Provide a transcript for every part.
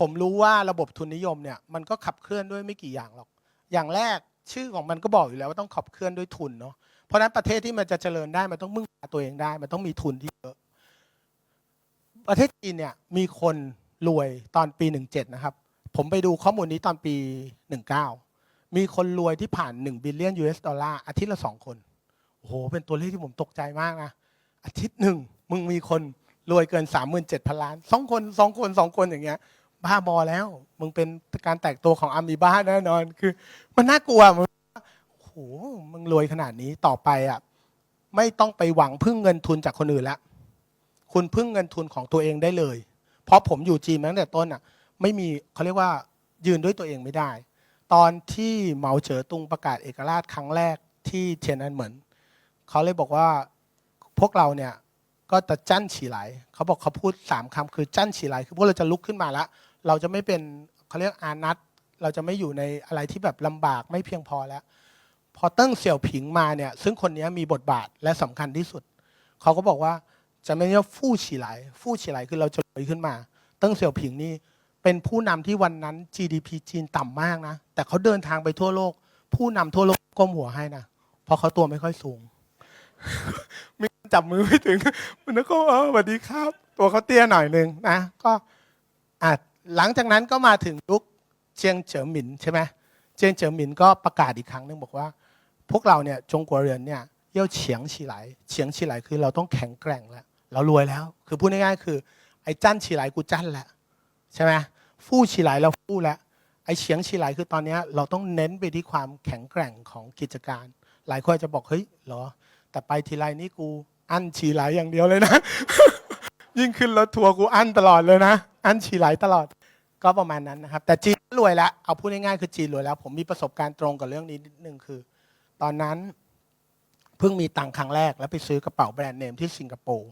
ผมรู้ว่าระบบทุนนิยมเนี่ยมันก็ขับเคลื่อนด้วยไม่กี่อย่างหรอก อย่างแรกชื่อของมันก็บอกอยู่แล้วว่าต้องขับเคลื่อนด้วยทุนเนาะเพราะนั้นประเทศที่มันจะเจริญได้มันต้องมึงหาตัวเองได้ มันต้องมีทุนที่เยอะ ประเทศจีนเนี่ยมีคนรวยตอนปี 17 นะครับ ผมไปดูข้อมูลนี้ตอนปี 19 มีคนรวยที่ผ่าน 1 บิลเลียน US ดอลลาร์อาทิตย์ละ 2 คน โอ้โห เป็นตัวเลขที่ผมตกใจมากนะ อาทิตย์หนึ่งมึงมีคนรวยเกิน 37,000 ล้านสองคนสองคนสองคนอย่างเงี้ย บ้าบอแล้ว มึงเป็นการแตกตัวของอามีบ้าแน่นอน คือ มันน่ากลัวมันโอ้โหมึงรวยขนาดนี้ต่อไปอะไม่ต้องไปหวังพึ่งเงินทุนจากคนอื่นละคุณพึ่งเงินทุนของตัวเองได้เลย เพราะผมอยู่จีนมาตั้งแต่ต้นอะ ไม่มีเขาเรียกว่ายืนด้วยตัวเองไม่ได้ ตอนที่เหมาเจ๋อตุงประกาศเอกราชครั้งแรกที่เทียนอันเหมินเขาเลยบอกว่าพวกเราเนี่ยก็จะจั้นฉีไหลเขาบอกเขาพูดสามคำคือจั้นฉีไหลคือพวกเราจะลุกขึ้นมาแล้ว เราจะไม่เป็นเขาเรียกอานัตเราจะไม่อยู่ในอะไรที่แบบลำบากไม่เพียงพอแล้ว พอเติ้งเสี่ยวผิงมาเนี่ยซึ่งคนนี้มีบทบาทและสำคัญที่สุด เขาก็บอกว่าจะไม่เรียกฟู่ฉีไหลฟู่ฉีไหลคือเราจะรวยขึ้นมา เติ้งเสี่ยวผิงนี่เป็นผู้นำที่วันนั้น GDP จีนต่ำมากนะ แต่เขาเดินทางไปทั่วโลก ผู้นำทั่วโลกก้มหัวให้นะเพราะเขาตัวไม่ค่อยสูงมีจับมือไม่ถึงมันก็เออสวัสดีครับ ตัวเขาเตี้ยหน่อยหนึ่งนะก็อะ หลังจากนั้นก็มาถึงยุคเจียงเจ๋อหมินใช่ไหมเจียงเจ๋อหมินก็ประกาศอีกครั้งหนึ่งบอกว่า พวกเราเนี่ยจงกัวเรือนเนี่ยเย่าเฉียงฉีไหลเฉียงฉีไหลคือเราต้องแข็งแกร่งแล้ว เรารวยแล้ว คือพูดง่ายๆคือ ไอ้จั้นฉีไหลกูจั้นแหละใช่ไหมฟู่ฉีไหลเราฟู่แล้วไอ้เฉียงฉีไหลคือตอนนี้เราต้องเน้นไปที่ความแข็งแกร่งของกิจการ หลายคนจจะบอกเฮ้ยเหรอ แต่ไปทีไรนี่กูอั้นฉีไหลอย่างเดียวเลยนะ ยิ่งขึ้นรถทัวร์กูอั้นตลอดเลยนะ อั้นฉีไหลตลอดก็ประมาณนั้นนะครับ แต่จีนรวยแล้วเอาพูดง่ายๆคือจีนรวยแล้ว ผมมีประสบการณ์ตรงกับเรื่องนี้นิดนึงคือ ตอนนั้นเพิ่งมีตังค์ครั้งแรก แล้วไปซื้อกระเป๋าแบรนด์เนมที่สิงคโปร์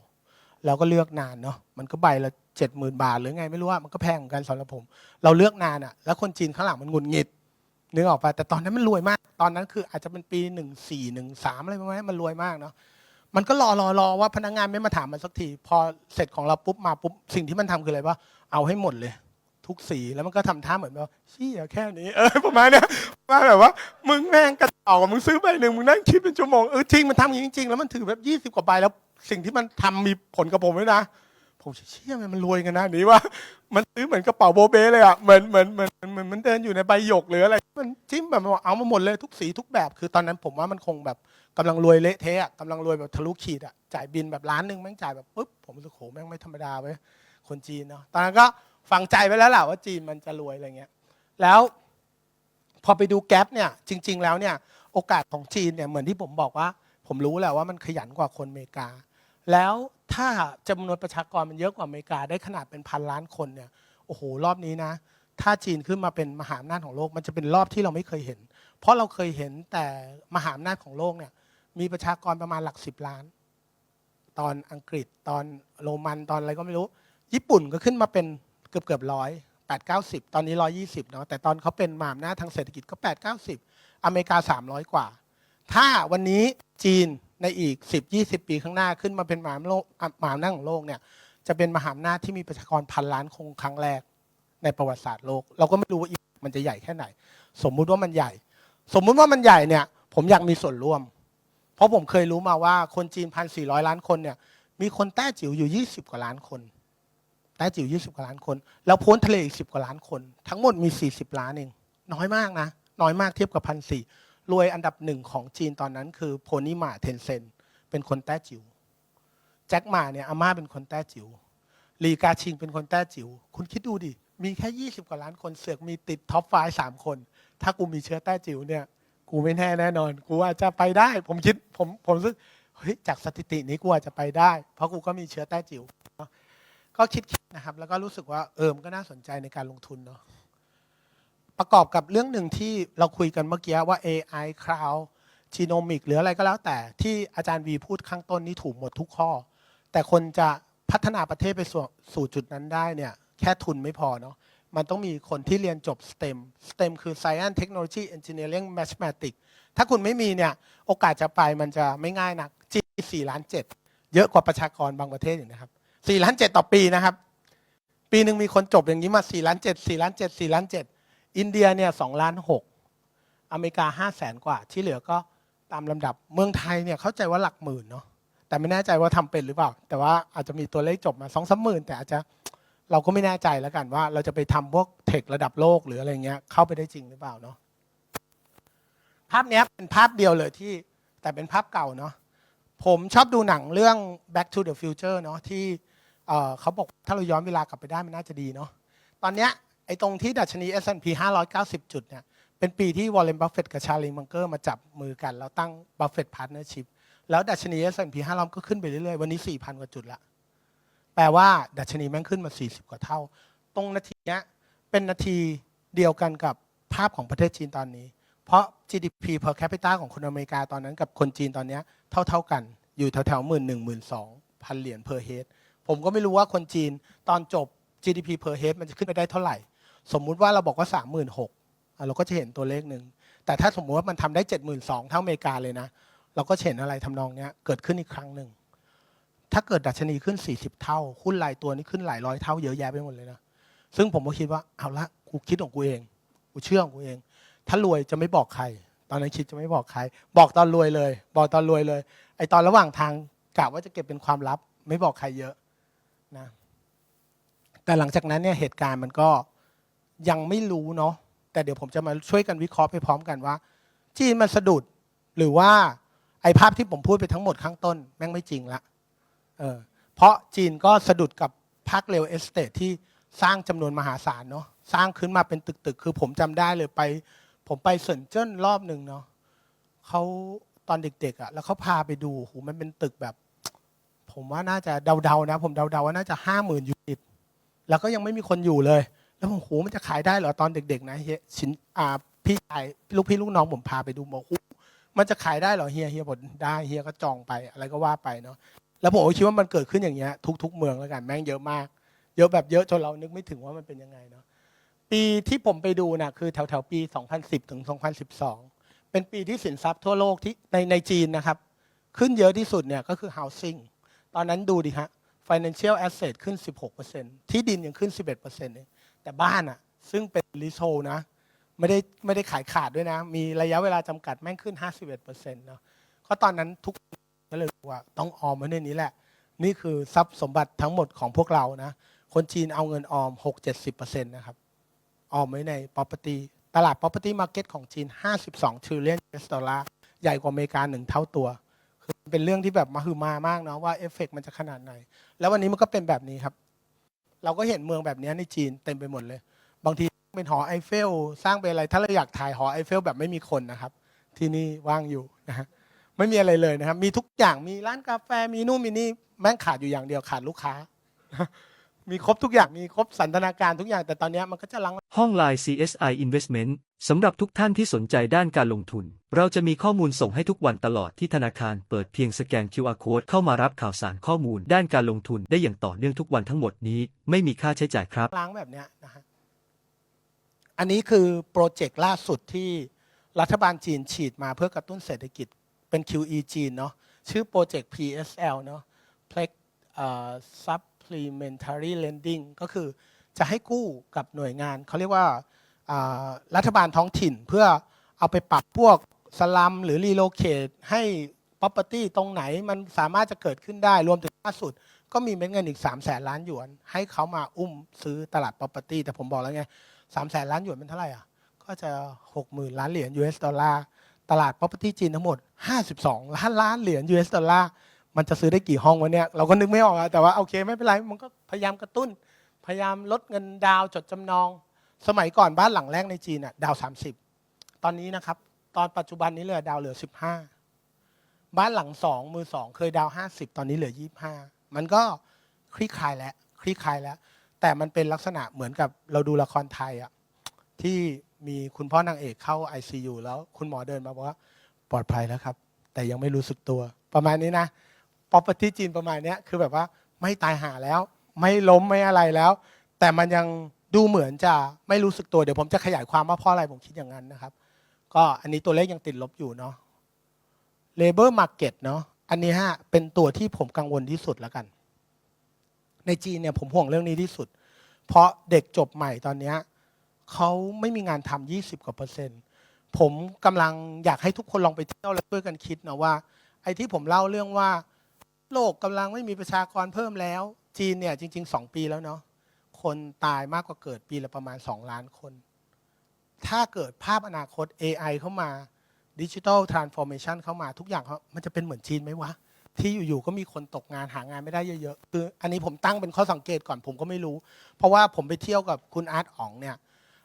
เราก็เลือกนานเนาะมันก็ใบละเจ็ดหมื่นบาท หรือไงไม่รู้ว่ามันก็แพงเหมือนกันสำหรับผม เราเลือกนานอะ่ะ แล้วคนจีนข้างหลังมันงุดหงิดนึกออกปะแต่ตอนนั้นมันรวยมาก ตอนนั้นคืออาจจะเป็นปีหนึ่งสี่หนึ่งสามอะไรประมาณนี้มันรวยมากเนาะมันก็รอรอรอว่าพนักงานไม่มาถามมันสักที พอเสร็จของเราปุ๊บมาปุ๊บสิ่งที่มันทำคืออะไรวะ เอาให้หมดเลย ทุกสีแล้วมันก็ทำท่าเหมือนว่าชี่ยแค่นี้เออประมาณเนี้ยว่าแบบว่า มึงแม่งกระเป๋ามึงซื้อใบหนึ่งมึงนั่งคิดเป็นชั่วโมงเออจริงมันทำอย่างนี้จริงๆแล้วมันถือแบบยี่สิบกว่าใบแล้วสิ่งที่มันทำมีผลกับผมด้วยนะผมเชื่อมันมันรวยกันนะนี้ว่า มันซื้อเหมือนกระเป๋าโบเบ้เลยอะเหมือนเหมือนเหมือนเหมือนมันเดินอยู่ในใบหยกหรืออะไร มันจิ้มแบบเอามาหมดเลยทุกสีทุกแบบ คือตอนนั้นผมว่ามันคงแบบกำลังรวยเละเทะอะกำลังรวยแบบทะลุขีดอะจ่ายบินแบบล้านหนึ่งแม่งจ่ายแบบปุ๊บผมรู้สึกโหแม่งไม่ธรรมดาเว้ย คนจีนเนาะตอนนั้นก็ฝังใจไว้แล้วแหละว่าจีนมันจะรวยอะไรเงี้ยแล้วพอไปดูแก๊ปเนี่ยจริง ๆ แล้วเนี่ยโอกาสของจีนเนี่ยเหมือนที่ผมบอกว่า ผมรู้แหละว่ามันขยันกว่าคนอเมริกา แล้วถ้าจำนวนประชากรมันเยอะกว่าอเมริกาได้ขนาดเป็นพันล้านคนเนี่ยโอ้โหรอบนี้นะ ถ้าจีนขึ้นมาเป็นมหาอำนาจของโลกมันจะเป็นรอบที่เราไม่เคยเห็น เพราะเราเคยเห็นแต่มหาอำนาจของโลกเนี่ยมีประชากรประมาณหลักสิบล้าน ตอนอังกฤษตอนโรมันตอนอะไรก็ไม่รู้ ญี่ปุ่นก็ขึ้นมาเป็นเกือบเกือบร้อยแปดเก้าสิบตอนนี้ร้อยี่สิบเนาะแต่ตอนเขาเป็นมหาอำนาจทางเศรษฐกิจก็แปดเก้าสิบอเมริกาสามร้อยกว่า ถ้าวันนี้จีนในอีก10 20ปีข้างหน้าขึ้นมาเป็นมหาอำนาจโลกอะมหาอำนาจของโลกเนี่ยจะเป็นมหาอำนาจที่มีประชากรพันล้านคงครั้งแรกในประวัติศาสตร์โลก เราก็ไม่รู้ว่าอีกมันจะใหญ่แค่ไหน สมมุติว่ามันใหญ่ สมมุติว่ามันใหญ่เนี่ย ผมอยากมีส่วนร่วม เพราะผมเคยรู้มาว่าคนจีนพันสี่ร้อยล้านคนเนี่ยมีคนแต้จิ๋วอยู่20กว่าล้านคน แต้จิ๋ว20 กว่าล้านคน แล้วพ้นทะเลอีก 10 กว่าล้านคน ทั้งหมดมี 40 ล้านเอง น้อยมากนะ น้อยมากเทียบกับพันสี่รวยอันดับหนึ่งของจีนตอนนั้นคือโพนิมาเทนเซนเป็นคนแต้จิ๋วแจ็คหมาเนี่ยอาม่าเป็นคนแต้จิ๋วลีกาชิงเป็นคนแต้จิ๋วคุณคิดดูดิ มีแค่ 20 กว่าล้านคนเสือกมีติดท็อปไฟสามคน ถ้ากูมีเชื้อแต้จิ๋วเนี่ยกูไม่แน่แน่นอน กูอาจจะไปได้ ผมคิดผมผมรู้สึกเฮ้ยจากสถิตินี้กูอาจจะไปได้ เพราะกูก็มีเชื้อแต้จิ๋ว ก็คิดนะครับ แล้วก็รู้สึกว่าเออมันก็น่าสนใจในการลงทุนเนาะประกอบกับเรื่องหนึ่งที่เราคุยกันเมื่อกี้ว่า AI Cloud Genomic หรืออะไรก็แล้วแต่ที่อาจารย์วีพูดข้างต้นนี่ถูกหมดทุกข้อ แต่คนจะพัฒนาประเทศไปสู่สู่จุดนั้นได้เนี่ยแค่ทุนไม่พอเนาะมันต้องมีคนที่เรียนจบ STEM STEM คือ Science Technology Engineering Mathematics ถ้าคุณไม่มีเนี่ยโอกาสจะไปมันจะไม่ง่ายนักจี4ล้าน7เยอะกว่าประชากรบางประเทศอยู่นะครับ 4ล้าน7ต่อปีนะครับ ปีหนึ่งมีคนจบอย่างนี้มา4ล้าน7 4ล้าน7 4ล้าน7 อินเดียเนี่ย2ล้าน6อเมริกา5แสนกว่า ที่เหลือก็ตามลำดับ เมืองไทยเนี่ยเข้าใจว่าหลักหมื่นเนาะ แต่ไม่แน่ใจว่าทำเป็นหรือเปล่า แต่ว่าอาจจะมีตัวเลขจบมาสองสามหมื่นแต่อาจจะเราก็ไม่แน่ใจแล้วกันว่า เราจะไปทำพวกเทคระดับโลกหรืออะไรเงี้ยเข้าไปได้จริงหรือเปล่าเนาะภาพนี้เป็นภาพเดียวเลยที่แต่เป็นภาพเก่าเนาะ ผมชอบดูหนังเรื่อง Back to the Future เนาะที่เขาบอกถ้าเราย้อนเวลากลับไปได้มันน่าจะดีเนาะตอนเนี้ยไอ้ตรงที่ดัชนี S&P 590 จุดเนี่ยเป็นปีที่วอลเลนบัฟเฟตกับชาลีมังเกอร์มาจับมือกัน แล้วตั้งบัฟเฟตพาร์ทเนอร์ชิพแล้วดัชนี S&P 500 ก็ขึ้นไปเรื่อยๆ วันนี้ 4,000 กว่าจุดละแปลว่า ดัชนีแม่งขึ้นมา 40 กว่าเท่า ตรงนาทีเนี้ยเป็นนาทีเดียวกันกับภาพของประเทศจีนตอนนี้ เพราะ GDP per capita ของคนอเมริกาตอนนั้นกับคนจีนตอนนี้เท่า ๆกันอยู่แถวๆหมื่นหนึ่งหมื่นสองพันเหรียญ per head ผมก็ไม่รู้ว่าคนจีนตอนจบ GDP per head มันจะขึ้นไปได้เท่าไหร่ สมมุติว่าเราบอกว่า 36,000เราก็จะเห็นตัวเลขหนึ่ง แต่ถ้าสมมติว่ามันทำได้ 72,000เท่าอเมริกาเลยนะ เราก็จะเห็นอะไรทำนองนี้เกิดขึ้นอีกครั้งหนึ่ง ถ้าเกิดดัชนีขึ้น 40 เท่าหุ้นรายตัวนี้ขึ้นหลายร้อยเท่าเยอะแยะไปหมดเลยนะ ซึ่งผมก็คิดว่าเอาละกูคิดของกูเอง กูเชื่อของกูเอง ถ้ารวยจะไม่บอกใคร ตอนนั้นคิดจะไม่บอกใคร บอกตอนรวยเลย บอกตอนรวยเลย ไอตอนระหว่างทางกะว่าจะเก็บเป็นความลับ ไม่บอกใครเยอะนะ แต่หลังจากนั้นเนี่ยเหตุการณ์มันก็ยังไม่รู้เนาะ แต่เดี๋ยวผมจะมาช่วยกันวิเคราะห์ไปพร้อมกันว่า จีนมันสะดุด หรือว่าไอภาพที่ผมพูดไปทั้งหมดข้างต้น แม่งไม่จริงละ เออ เพราะจีนก็สะดุดกับภาคเร็วเอสเตทที่สร้างจำนวนมหาศาลเนาะ สร้างขึ้นมาเป็นตึกๆ คือผมจำได้เลยไป ผมไปเซินเจิ้นรอบหนึ่งเนาะเขาตอนเด็กๆอะ่ะ แล้วเขาพาไปดูโหมันเป็นตึกแบบ ผมว่าน่าจะเดาๆนะ ผมเดาๆว่าน่าจะห้าหมื่นยูนิตแล้วก็ยังไม่มีคนอยู่เลย แล้วผมโหมันจะขายได้เหรอตอนเด็ก ๆ นะเฮียชินอ่าพี่ชายลูกพี่ลูกน้องผมพาไปดูบอกโหมันจะขายได้เหรอเฮียเฮียบอกได้เฮียก็จองไปอะไรก็ว่าไปเนาะแล้วผมก็คิดว่ามันเกิดขึ้นอย่างเงี้ยทุก ๆ เมืองแล้วกันแม่งเยอะมาก เยอะแบบเยอะจนเรานึกไม่ถึงว่ามันเป็นยังไงเนาะ ปีที่ผมไปดูนะคือแถวแถวๆปี 2010 ถึง 2012 เป็นปีที่สินทรัพย์ทั่วโลกที่ในในจีนนะครับ ขึ้นเยอะที่สุดเนี่ยก็คือ housing ตอนนั้นดูดิฮะ financial asset ขึ้น 16%ที่ดินยังขึ้น 11%เองแต่บ้านอะซึ่งเป็น leasehold นะไม่ได้ไม่ได้ขายขาดด้วยนะ มีระยะเวลาจำกัดแม่งขึ้น 51%เนาะเพราะตอนนั้นทุกก็เลยว่าต้องออมไว้ในนี้แหละ นี่คือทรัพย์สมบัติทั้งหมดของพวกเรานะ คนจีนเอาเงินออม 6-70%นะครับ ออมไว้ใน property ตลาด property market ของจีน 52 trillion US ดอลลาร์ใหญ่กว่าอเมริกาหนึ่งเท่าตัวคือเป็นเรื่องที่แบบมหึมามากเนาะว่าเอฟเฟกมันจะขนาดไหน แล้ววันนี้มันก็เป็นแบบนี้ครับ เราก็เห็นเมืองแบบนี้ในจีนเต็มไปหมดเลย บางทีเป็นหอไอเฟล สร้างเป็นอะไร ถ้าเราอยากถ่ายหอไอเฟลแบบไม่มีคนนะครับ ที่นี่ว่างอยู่นะฮะไม่มีอะไรเลยนะครับ มีทุกอย่างมีร้านกาแฟมีนู่นมีนี่แม่งขาดอยู่อย่างเดียวขาดลูกค้า มีครบทุกอย่างมีครบสันทนาการทุกอย่างแต่ตอนเนี้ยมันก็จะลังห้องไลน์ CSI Investment สำหรับทุกท่านที่สนใจด้านการลงทุน เราจะมีข้อมูลส่งให้ทุกวันตลอดที่ธนาคารเปิดเพียงสแกน QR Code เข้ามารับข่าวสารข้อมูล ด้านการลงทุนได้อย่างต่อเนื่องทุกวันทั้งหมดนี้ ไม่มีค่าใช้จ่ายครับล้างแบบเนี้ยนะฮะอันนี้คือโปรเจกต์ล่าสุดที่รัฐบาลจีนฉีดมาเพื่อกระตุ้นเศรษฐกิจเป็น QE จีนเนาะชื่อโปรเจกต์ PSL เนาะ Plex เอ่อ Supplementary Lending ก็คือจะให้กู้กับหน่วยงาน เขาเรียกว่ารัฐบาลท้องถิ่นเพื่อเอาไปปรับพวกสลัมหรือรีโลเคทให้ property ตรงไหนมันสามารถจะเกิดขึ้นได้รวมถึงล่าสุด ก็มีเม็ดเงินอีก 3 0 0แสนล้านหยวน ให้เขามาอุ้มซื้อตลาด property แต่ผมบอกแล้วไง3 0 0แสนล้านหยวนเป็นเท่าไหร่อะก็จะ 60,000 ล้านเหรียญ US ดอลลาร์ตลาด property จีนทั้งหมด 52 ล้านล้านเหรียญ US ดอลลาร์ มันจะซื้อได้กี่ห้องวะเนี่ยเราก็นึกไม่ออกอะแต่ว่าโอเคไม่เป็นไรมันก็พยายามกระตุ้น พยายามลดเงินดาวจดจำนอง สมัยก่อนบ้านหลังแรกในจีนอะดาว 30 ตอนนี้นะครับ ตอนปัจจุบันนี้เหลือดาวเหลือ 15 บ้านหลังสองมือสองเคยดาว 50 ตอนนี้เหลือ 25 มันก็คลี่คลายแล้วคลี่คลายแล้ว แต่มันเป็นลักษณะเหมือนกับเราดูละครไทยอะที่มีคุณพ่อนางเอกเข้า ICU แล้วคุณหมอเดินมาบอกว่าปลอดภัยแล้วครับ แต่ยังไม่รู้สึกตัวประมาณนี้นะ property จีนประมาณนี้คือแบบว่าไม่ตายหาแล้ว ไม่ล้มไม่อะไรแล้ว แต่มันยังดูเหมือนจะไม่รู้สึกตัวเดี๋ยวผมจะขยายความว่าเพราะอะไรผมคิดอย่างนั้นนะครับ ก็อันนี้ตัวเลขยังติดลบอยู่เนาะ labor market เนาะอันนี้ฮะเป็นตัวที่ผมกังวลที่สุดแล้วกัน ในจีนเนี่ยผมห่วงเรื่องนี้ที่สุด เพราะเด็กจบใหม่ตอนนี้เขาไม่มีงานทำยี่สิบกว่าเปอร์เซ็นต์ผมกำลังอยากให้ทุกคนลองไปเที่ยวแล้วช่วยกันคิดนะว่าไอ้ที่ผมเล่าเรื่องว่า โลกกำลังไม่มีประชากรเพิ่มแล้ว จีนเนี่ยจริง ๆ 2 ปีแล้วเนาะคนตายมากกว่าเกิดปีละประมาณ 2 ล้านคน ถ้าเกิดภาพอนาคต AI เข้ามาดิจิ t a ลทรานส์ฟอร์เมชันเข้ามาทุกอย่างเขามันจะเป็นเหมือนจีนไหมวะ ที่อยู่ๆก็มีคนตกงานหางานไม่ได้เยอะๆคืออันนี้ผมตั้งเป็นข้อสังเกตก่อนผมก็ไม่รู้ เพราะว่าผมไปเที่ยวกับคุณอาร์ตอ๋องเนี่ย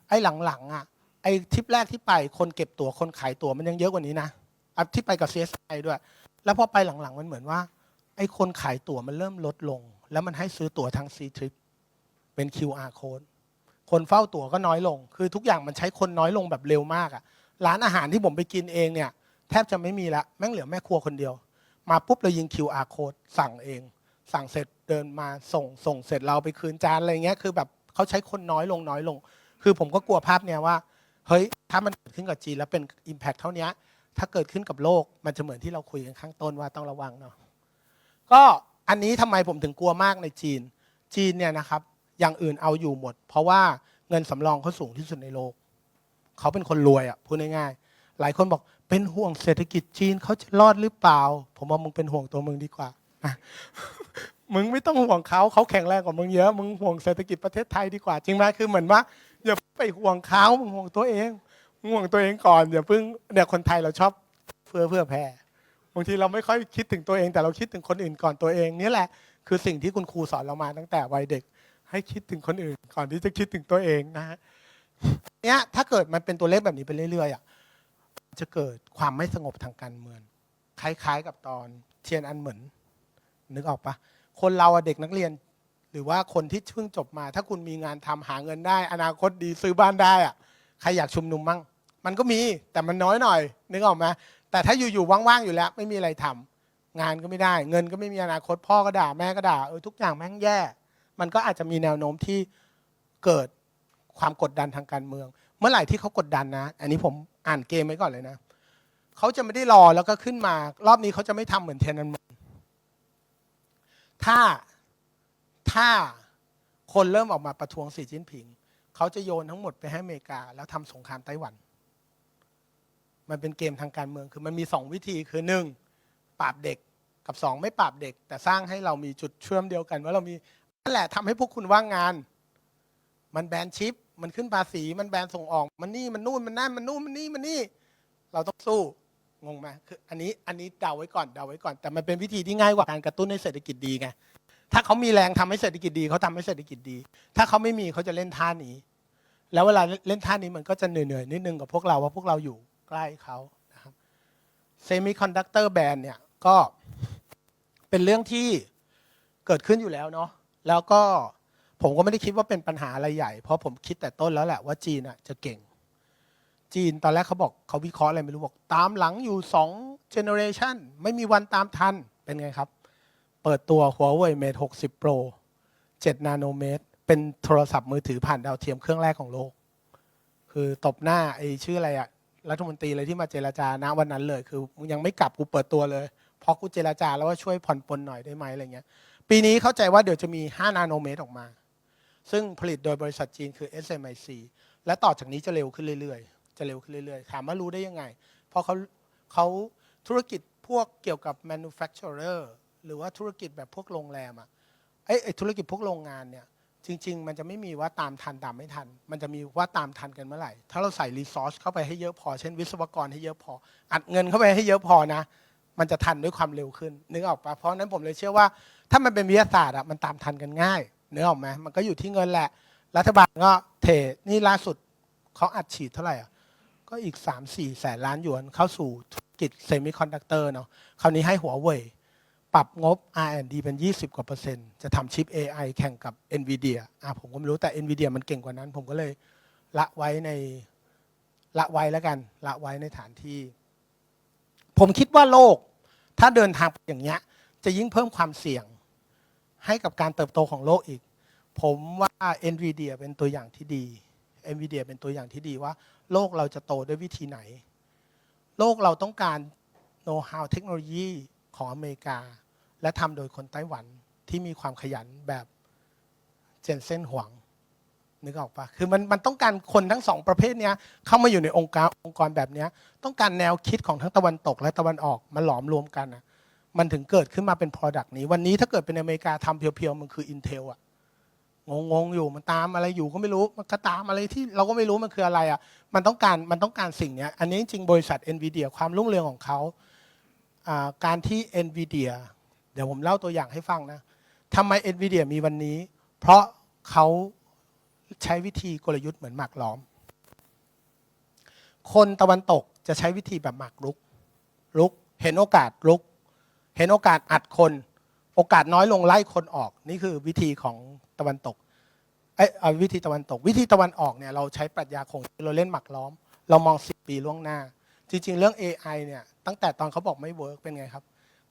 ไอ้หลังๆอะไอ้ทริปแรกที่ไปคนเก็บตั๋วคนขายตั๋วมันยังเยอะกว่านี้นะอะที่ไปกับ CSI ด้วย แล้วพอไปหลังๆมันเหมือนว่า ไอ้คนขายตั๋วมันเริ่มลดลง แล้วมันให้ซื้อตั๋วทาง C Trip เป็น QR code คนเฝ้าตั๋วก็น้อยลง คือทุกอย่างมันใช้คนน้อยลงแบบเร็วมากอะร้านอาหารที่ผมไปกินเองเนี่ย แทบจะไม่มีละแม่งเหลือแม่ครัวคนเดียว มาปุ๊บเรายิง QR code สั่งเอง สั่งเสร็จเดินมาส่งส่งเสร็จเราไปคืนจานอะไรเงี้ยคือแบบเขาใช้คนน้อยลงน้อยลง คือผมก็กลัวภาพเนี่ยว่าเฮ้ยถ้ามันเกิดขึ้นกับจีนแล้วเป็น Impact เท่านี้ถ้าเกิดขึ้นกับโลกมันจะเหมือนที่เราคุยกันข้างต้นว่าต้องระวังเนาะ ก็อันนี้ทำไมผมถึงกลัวมากในจีน จีนเนี่ยนะครับ อย่างอื่นเอาอยู่หมด เพราะว่าเงินสำรองเขาสูงที่สุดในโลก เขาเป็นคนรวยอะพูดง่ายๆหลายคนบอกเป็นห่วงเศรษฐกิจจีนเขาจะรอดหรือเปล่า ผมว่ามึงเป็นห่วงตัวมึงดีกว่ามึงไม่ต้องห่วงเขาเขาแข็งแรงกว่ามึงเยอะมึงห่วงเศรษฐกิจประเทศไทยดีกว่า จริงไหมคือเหมือนว่าอย่าไปห่วงเขามึงห่วงตัวเองมึงห่วงตัวเองก่อนอย่าเพิ่งเนี่ยคนไทยเราชอบเพื่อเพื่อแพ้ บางทีเราไม่ค่อยคิดถึงตัวเองแต่เราคิดถึงคนอื่นก่อนตัวเองนี่แหละคือสิ่งที่คุณครูสอนเรามาตั้งแต่วัยเด็ก ให้คิดถึงคนอื่น ก่อนที่จะคิดถึงตัวเองนะฮะเนี้ยถ้าเกิดมันเป็นตัวเลขแบบนี้ไปเรื่อยๆอะจะเกิดความไม่สงบทางการเมืองคล้าย ๆ กับตอนเทียนอันเหมือน นึกออกปะคนเราเด็กนักเรียน หรือว่าคนที่เพิ่งจบมา ถ้าคุณมีงานทำหาเงินได้ อนาคตดีซื้อบ้านได้อะใครอยากชุมนุมมั่งมันก็มีแต่มันน้อยหน่อย นึกออกไหม แต่ถ้าอยู่ๆว่างๆอยู่แล้ว ไม่มีอะไรทำงานก็ไม่ได้ เงินก็ไม่มีอนาคตพ่อก็ด่าแม่ก็ด่าเออทุกอย่างแม่งแย่ มันก็อาจจะมีแนวโน้มที่เกิดความกดดันทางการเมือง เมื่อไหร่ที่เขากดดันนะ อันนี้ผมอ่านเกมไว้ก่อนเลยนะเขาจะไม่ได้รอแล้วก็ขึ้นมา รอบนี้เขาจะไม่ทำเหมือนเทนนันมนถ้าถ้าคนเริ่มออกมาประท้วงสีจิ้นผิง เขาจะโยนทั้งหมดไปให้อเมริกา แล้วทำสงครามไต้หวัน มันเป็นเกมทางการเมือง คือมันมีสองวิธีคือหนึ่งปราบเด็กกับสองไม่ปราบเด็ก แต่สร้างให้เรามีจุดเชื่อมเดียวกัน ว่าเรามีนั่นแหละทำให้พวกคุณว่างงาน มันแบนชิป มันขึ้นภาษี มันแบนส่งออก มันนี่มันนู่นมันนั่นมันนู่นมันนี่มันนี่ เราต้องสู้งงไหมคืออันนี้อันนี้เดาไว้ก่อนเดาไว้ก่อน แต่มันเป็นวิธีที่ง่ายกว่าการกระตุ้นให้เศรษฐกิจดีไงถ้าเขามีแรงทำให้เศรษฐกิจดีเขาทำให้เศรษฐกิจดี ถ้าเขาไม่มีเขาจะเล่นท่านี้ แล้วเวลาเล่นท่านี้มันก็จะเหนื่อยๆนิดนึงกับพวกเราว่าพวกเราอยู่ ใกล้เขานะครับเซมิคอนดักเตอร์แบนเนี่ยก็เป็นเรื่องที่เกิดขึ้นอยู่แล้วเนาะแล้วก็ผมก็ไม่ได้คิดว่าเป็นปัญหาอะไรใหญ่ เพราะผมคิดแต่ต้นแล้วแหละว่าจีนอะจะเก่ง จีนตอนแรกเขาบอกเขาวิเคราะห์อะไรไม่รู้บอกตามหลังอยู่สองเจเนอเรชันไม่มีวันตามทันเป็นไงครับ เปิดตัว Huawei Mate 60 Pro 7 นาโนเมตร เป็นโทรศัพท์มือถือผ่านดาวเทียมเครื่องแรกของโลก คือตบหน้าไอ้ชื่ออะไรอะ รัฐมนตรีเลยที่มาเจรจาณวันนั้นเลย คือมึงยังไม่กลับกูเปิดตัวเลยเพอกูเจรจาแล้วว่าช่วยผ่อนปลนหน่อยได้ไหมอะไรเงี้ย ปีนี้เข้าใจว่าเดี๋ยวจะมี 5 นาโนเมตรออกมา ซึ่งผลิตโดยบริษัทจีนคือ SMIC และต่อจากนี้จะเร็วขึ้นเรื่อยๆ จะเร็วขึ้นเรื่อยๆ ถามว่ารู้ได้ยังไง เพราะเขาเขาธุรกิจพวกเกี่ยวกับ manufacturer หรือว่าธุรกิจแบบพวกโรงแรมอะไอไอธุรกิจพวกโรงงานเนี่ย จริง ๆ มันจะไม่มีว่าตามทันตามไม่ทัน มันจะมีว่าตามทันกันเมื่อไหร่ ถ้าเราใส่รีซอสเข้าไปให้เยอะพอ เช่นวิศวกรให้เยอะพอ อัดเงินเข้าไปให้เยอะพอนะ มันจะทันด้วยความเร็วขึ้นนึกออกปะเพราะนั้นผมเลยเชื่อว่า ถ้ามันเป็นวิทยาศาสตร์อะมันตามทันกันง่ายนึกออกไหมมันก็อยู่ที่เงินแหละ รัฐบาลก็เทนี่ล่าสุดเขาอัดฉีดเท่าไหร่อะก็อีก 3 4 แสนล้านหยวนเข้าสู่ธุรกิจเซมิคอนดักเตอร์เนาะคราวนี้ให้หัวเว่ย ปรับงบ R&D เป็น 20 กว่าเปอร์เซ็นต์จะทำชิป AI แข่งกับ NVIDIA อะผมก็ไม่รู้แต่ NVIDIA มันเก่งกว่านั้น ผมก็เลยละไว้ในละไว้แล้วกัน ละไว้ในฐานที่ ผมคิดว่าโลก ถ้าเดินทางอย่างเงี้ย จะยิ่งเพิ่มความเสี่ยงให้กับการเติบโตของโลกอีก ผมว่า NVIDIA เป็นตัวอย่างที่ดี NVIDIA เป็นตัวอย่างที่ดีว่า โลกเราจะโตด้วยวิธีไหน โลกเราต้องการ know how เทคโนโลยีของอเมริกา และทำโดยคนไต้หวันที่มีความขยันแบบเจนเซนหวังนึกออกปะคือมันมันต้องการคนทั้งสองประเภทเนี้ยเข้ามาอยู่ในองค์การองค์กรแบบเนี้ยต้องการแนวคิดของทั้งตะวันตก และตะวันออกมาหลอมรวมกันนะมันถึงเกิดขึ้นมาเป็น Product นี้ วันนี้ถ้าเกิดเป็นอเมริกาทำเพียวๆ มันคือ Intel อะงงๆอยู่มันตามอะไรอยู่ก็ไม่รู้มันก็ตามอะไรที่เราก็ไม่รู้มันคืออะไรอะมันต้องการมันต้องการสิ่งเนี้ยอันนี้จริงบริษัท NVIDIA ความรุ่งเรืองของเขาอ่าการที่ NVIDIA เดี๋ยวผมเล่าตัวอย่างให้ฟังนะทำไม NVIDIA มีวันนี้ เพราะเขาใช้วิธีกลยุทธ์เหมือนหมากล้อม คนตะวันตกจะใช้วิธีแบบหมากรุก รุก เห็นโอกาสรุก เห็นโอกาสอัดคน โอกาสน้อยลงไล่คนออก นี่คือวิธีของตะวันตกเอ้วิธีตะวันตก วิธีตะวันออกเนี่ยเราใช้ปรัชญาคงเราเล่นหมากล้อม เรามองสิปีล่วงหน้า จริง ๆ เรื่อง AI เนี่ยตั้งแต่ตอนเขาบอกไม่เวิร์กเป็นไงครับ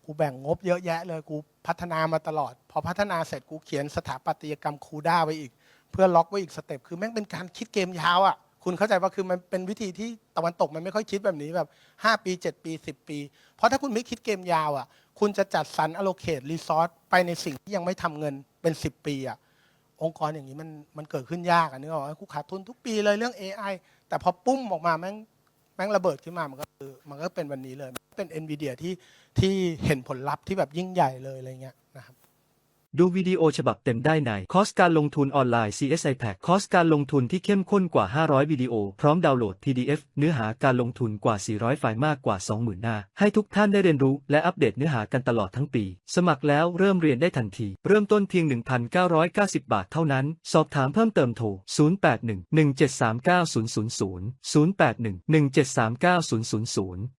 กูแบ่งงบเยอะแยะเลยกูพัฒนามาตลอด พอพัฒนาเสร็จกูเขียนสถาปัตยกรรมคูด้าไว้อีก เพื่อล็อกไว้อีกสเต็ปคือแม่งเป็นการคิดเกมยาวอะคุณเข้าใจว่าคือมันเป็นวิธีที่ตะวันตกมันไม่ค่อยคิดแบบนี้แบบ 5 ปี 7 ปี 10 ปี เพราะถ้าคุณไม่คิดเกมยาวอะคุณจะจัดสรร allocate resource ไปในสิ่งที่ยังไม่ทำเงินเป็น 10 ปีอะองค์กรอย่างนี้มันมันเกิดขึ้นยากอะนึกออกไหมกูขาดทุนทุกปีเลยเรื่อง AI แต่พอปุ้มออกมาแม่งแม่งระเบิดขึ้นมามันก็คือมันก็เป็นวันนี้เลย เป็น NVIDIA ที่ที่เห็นผลลัพธ์ที่แบบยิ่งใหญ่เลยอะไรเงี้ยนะครับ ดูวิดีโอฉบับเต็มได้ใน คอร์สการลงทุนออนไลน์ CSI Pack คอร์สการลงทุนที่เข้มข้นกว่า 500 วิดีโอ พร้อมดาวน์โหลด PDF เนื้อหาการลงทุนกว่า 400 ไฟล์มากกว่า 20,000 หน้า ให้ทุกท่านได้เรียนรู้และอัปเดตเนื้อหากันตลอดทั้งปี สมัครแล้วเริ่มเรียนได้ทันที เริ่มต้นเพียง 1,990 บาทเท่านั้น สอบถามเพิ่มเติมโทร 081 1739